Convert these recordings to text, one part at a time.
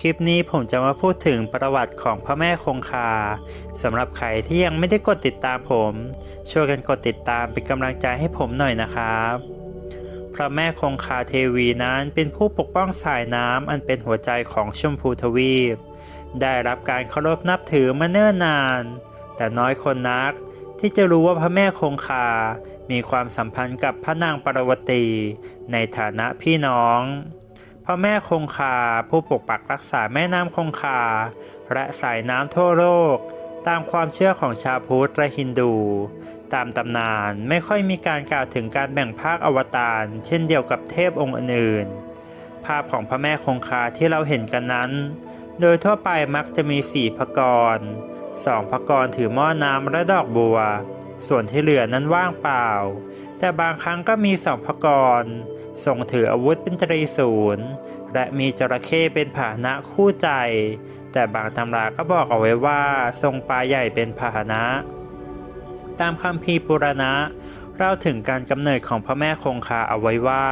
คลิปนี้ผมจะมาพูดถึงประวัติของพระแม่คงคาสำหรับใครที่ยังไม่ได้กดติดตามผม ช่วยกันกดติดตามเป็นกำลังใจให้ผมหน่อยนะครับ พระแม่คงคาเทวีนั้นเป็นผู้ปกป้องสายน้ำอันเป็นหัวใจของชมพูทวีป ได้รับการเคารพนับถือมาเนิ่นนาน แต่น้อยคนนักที่จะรู้ว่าพระแม่คงคา มีความสัมพันธ์กับพระนางปรวตีในฐานะพี่น้อง พระแม่คงคาผู้ปกปักรักษาแม่น้ำคงคา และสายน้ำทั่วโลก ตามความเชื่อของชาวพุทธและฮินดู ตามตำนานไม่ค่อยมีการกล่าวถึงการแบ่งภาคอวตาร เช่นเดียวกับเทพองค์อื่น ภาพของพระแม่คงคาที่เราเห็นกันนั้น โดยทั่วไปมักจะมีสี่พระกรสองพระกรถือหม้อน้ำและดอกบัว ส่วนที่เหลือนั้นว่างเปล่า แต่บางครั้งก็มีสองพระกรทรงถืออาวุธเป็นตรีศูนย์ และมีจระเข้เป็นพาหนะคู่ใจ แต่บางตำราก็บอกเอาไว้ว่าทรงปลาใหญ่เป็นพาหนะ ตามคัมภีปุรณะเล่าถึงการกำเนิดของพระแม่คงคาเอาไว้ว่า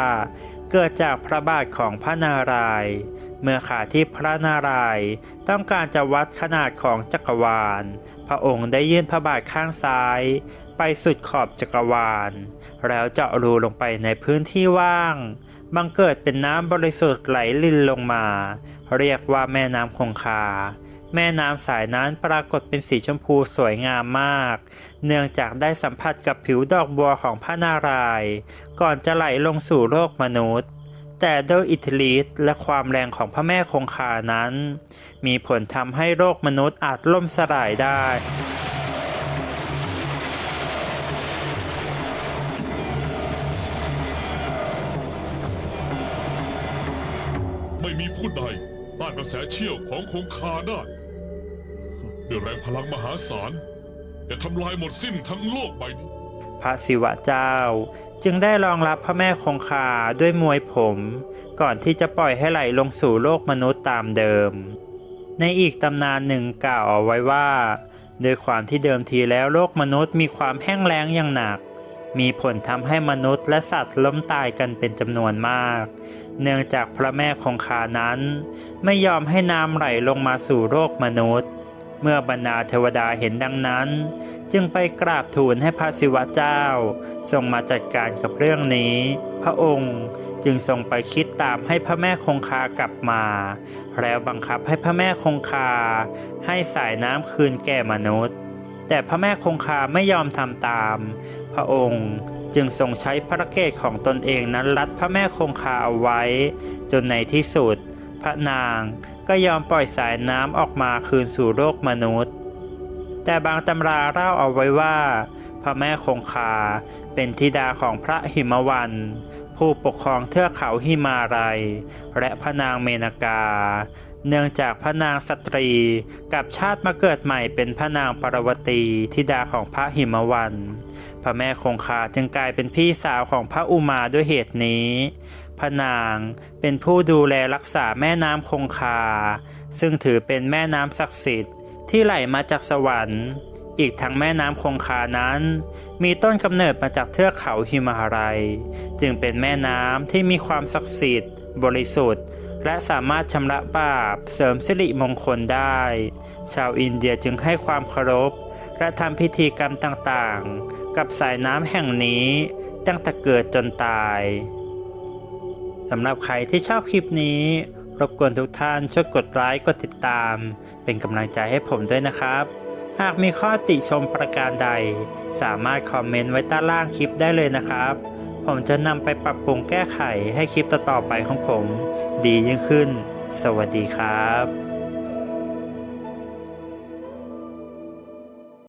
เกิดจากพระบาทของพระนารายณ์ เมื่อขาที่พระนารายณ์ต้องการจะวัดขนาดของจักรวาล พระองค์ได้ยื่นพระบาทข้างซ้าย ไปสุดขอบจักรวาล แล้วเจาะรูลงไปในพื้นที่ว่าง บังเกิดเป็นน้ำบริสุทธิ์ไหลลินลงมา เรียกว่าแม่น้ำคงคา แม่น้ำสายนั้นปรากฏเป็นสีชมพูสวยงามมาก เนื่องจากได้สัมผัสกับผิวดอกบัวของพระนารายณ์ก่อนจะไหลลงสู่โลกมนุษย์ แต่โดยอิทธิฤทธิ์และความแรงของพระแม่คงคานั้น มีผลทำให้โลกมนุษย์อาจล่มสลายได้ ไม่มีผู้ใดต้านกระแสเชี่ยวของคงคาได้ด้วยแรงพลังมหาศาลจะทำลายหมดสิ้นทั้งโลกใบนี้ พระศิวะเจ้า จึงได้รองรับพระแม่คงคาด้วยมวยผม ก่อนที่จะปล่อยให้ไหลลงสู่โลกมนุษย์ตามเดิม ในอีกตำนานหนึ่งกล่าวเอาไว้ว่า โดยความที่เดิมทีแล้วโลกมนุษย์มีความแห้งแล้งอย่างหนัก มีผลทำให้มนุษย์และสัตว์ล้มตายกันเป็นจำนวนมาก เนื่องจากพระแม่คงคานั้น ไม่ยอมให้น้ำไหลลงมาสู่โลกมนุษย์ เมื่อบรรดาเทวดาเห็นดังนั้น จึงไปกราบทูลให้พระศิวะเจ้า ทรงมาจัดการกับเรื่องนี้ พระองค์จึงทรงไปคิดตามให้พระแม่คงคากลับมา แล้วบังคับให้พระแม่คงคา ให้สายน้ำคืนแก่มนุษย์ แต่พระแม่คงคาไม่ยอมทำตาม พระองค์จึงทรงใช้พระเกศของตนเองนั้นรัดพระแม่คงคาเอาไว้ จนในที่สุด พระนางก็ยอมปล่อยสายน้ำออกมาคืนสู่โลกมนุษย์ แต่บางตำราเล่าเอาไว้ว่า พระแม่คงคาเป็นธิดาของพระหิมวัน ผู้ปกครองเทือกเขาหิมาลัย และพระนางเมนากา เนื่องจากพระนางสตรีกับชาติมาเกิดใหม่เป็นพระนางปรวตีธิดาของพระหิมวัน พระแม่คงคาจึงกลายเป็นพี่สาวของพระอุมาด้วยเหตุนี้ พระนางเป็นผู้ดูแลรักษาแม่น้ำคงคา ซึ่งถือเป็นแม่น้ำศักดิ์สิทธิ์ที่ไหลมาจากสวรรค์ อีกทั้งแม่น้ำคงคานั้น มีต้นกำเนิดมาจากเทือกเขาหิมาลัย จึงเป็นแม่น้ำที่มีความศักดิ์สิทธิ์ บริสุทธิ์ และสามารถชำระบาปเสริมสิริมงคลได้ ชาวอินเดียจึงให้ความเคารพ และทำพิธีกรรมต่างๆ กับสายน้ำแห่งนี้ตั้งแต่เกิดจนตายสำหรับใครที่ชอบคลิปนี้ รบกวนทุกท่านช่วยกดไลค์กดติดตาม เป็นกำลังใจให้ผมด้วยนะครับ หากมีข้อติชมประการใด สามารถคอมเมนต์ไว้ใต้ล่างคลิปได้เลยนะครับ ผมจะนำไปปรับปรุงแก้ไขให้คลิปต่อๆไปของผม ดียิ่งขึ้น สวัสดีครับ